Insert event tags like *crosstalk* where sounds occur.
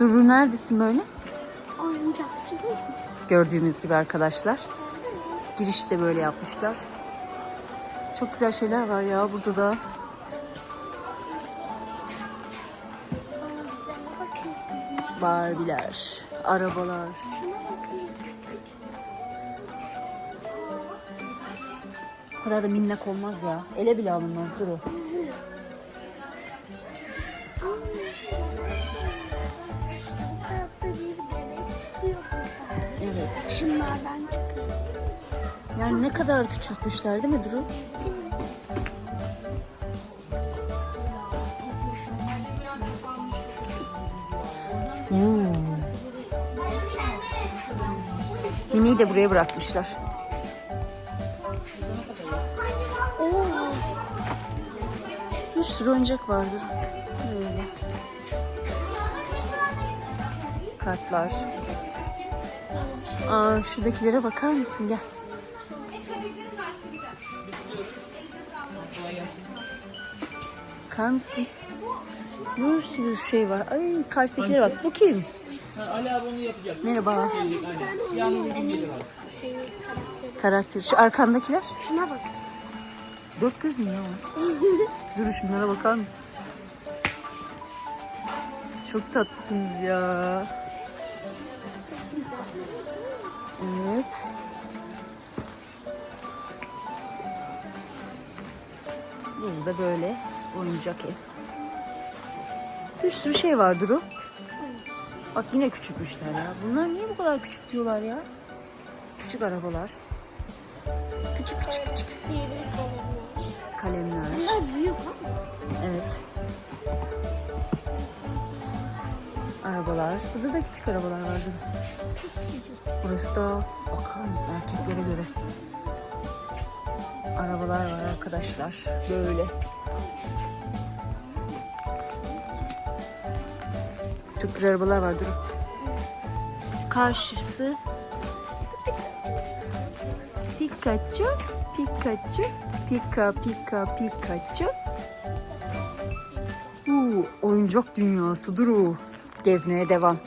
Duru neredesin böyle? Oyuncakçı değil mi? Gördüğümüz gibi arkadaşlar. Girişi de böyle yapmışlar. Çok güzel şeyler var ya burada da. Barbiler, arabalar. Bu kadar da minnak olmaz ya. Ele bile alınmaz Duru. Şunlardan çıkıyor. Yani ne kadar küçültmüşler değil mi Duru? Hmm. Mini'yi de buraya bırakmışlar. Oo. Bir sürü oyuncak vardır. Böyle. Kartlar. Aa, şuradakilere bakar mısın? Gel. Bakar mısın? Bir sürü şey var. Ay karşıdakilere bak. Bu kim? Ali abi onu yapacak. Merhaba. Bir şeyi karakteri. Karakter. Şu arkandakiler. Şuna bakın. Dört göz mü ya? o? *laughs* Dur şunlara bakar mısın? Çok tatlısınız ya. Evet. Burada böyle oyuncak ev. Bir sürü şey var Duru. Bak yine küçültmüşler ya. Bunlar niye bu kadar küçük diyorlar ya? Küçük arabalar. Küçük küçük küçük. Kalemler. Bunlar büyük ama. Evet. Arabalar. Burada da küçük arabalar vardı. Burası da bakar mısın erkeklere göre. Arabalar var arkadaşlar. Böyle. Çok güzel arabalar var durun. Karşısı Pikachu, Pikachu, Pika Pika Pikachu. Uuu, oyuncak dünyası Duru. Gezmeye devam.